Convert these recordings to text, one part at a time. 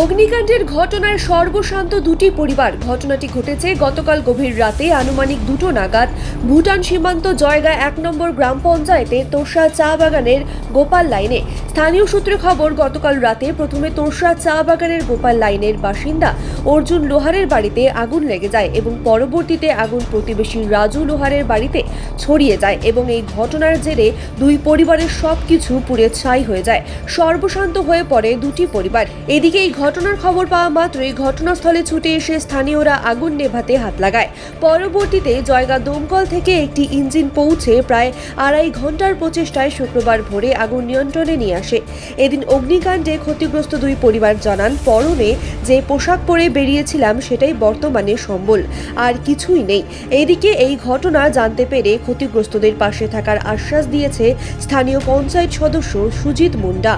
অগ্নিকাণ্ডের ঘটনায় সর্বশান্ত দুটি পরিবার। ঘটনাটি ঘটেছে গতকাল গভীর রাতে আনুমানিক দুটো নাগাদ। ভুটান সীমান্ত জয়গা এক নম্বর গ্রাম পঞ্চায়েতে তোরসা চা বাগানের গোপাল লাইনে। স্থানীয় সূত্রে খবর, গতকাল রাতে প্রথমে তোরসা চা বাগানের গোপাল লাইনের বাসিন্দা অর্জুন লোহারের বাড়িতে আগুন লেগে যায় এবং পরবর্তীতে আগুন প্রতিবেশী রাজু লোহারের বাড়িতে ছড়িয়ে যায় এবং এই ঘটনার জেরে দুই পরিবারের সবকিছু পুড়ে ছাই হয়ে যায়। সর্বশান্ত হয়ে পড়ে দুটি পরিবার। এদিকে এই ঘটনার খবর পাওয়া মাত্রই ঘটনাস্থলে ছুটে এসে স্থানীয়রা আগুন নেভাতে হাত লাগায়। পরবর্তীতে জয়গা দমকল থেকে একটি ইঞ্জিন পৌঁছে প্রায় আড়াই ঘণ্টার প্রচেষ্টায় শুক্রবার ভোরে আগুন নিয়ন্ত্রণে নিয়ে আসে। এদিন অগ্নিকাণ্ডে ক্ষতিগ্রস্ত দুই পরিবার জানান, পরনে যে পোশাক পরে বেরিয়েছিলাম সেটাই বর্তমানে সম্বল, আর কিছুই নেই। এদিকে এই ঘটনা জানতে পেরে ক্ষতিগ্রস্তদের পাশে থাকার আশ্বাস দিয়েছে স্থানীয় পঞ্চায়েত সদস্য সুজিত মুন্ডা।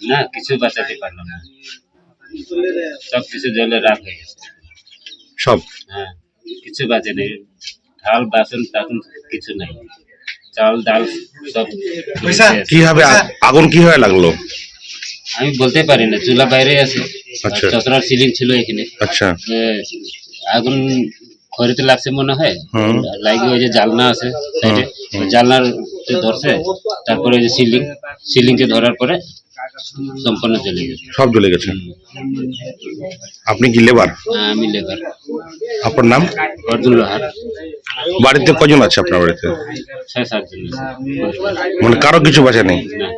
না কিছু বাঁচাতে পারল না। সব কিছু জলে রাখ হয়ে গেছে। সব? হ্যাঁ কিছু বাঁচে নেই। ঢাল বাসন টাসন কিছু নাই। চাল ডাল সব। কীভাবে আগুন কীভাবে লাগল? আমি বলতে পারি না চুলা বাইরে আছে। আচ্ছা। চতরার সিলিং ছিল এখানে। আচ্ছা। আগুন খড়িতে লাগছে মনে হয়। লাগি ওই যে জালনা আছে সাইডে। জালনার ধরছে তারপরে ওই যে সিলিং সিলিং কে ধরার পরে সম্পূর্ণ চলে গেছে। সব জ্বলে গেছে? আপনি কি লেবার? হ্যাঁ, আমি লেবার। আপনার নাম? অর্জুন লোহার। বাড়িতে কজন আছে আপনার বাড়িতে? ছয় সাতজন। মানে কারও কিছু বাঁচে নেই? না।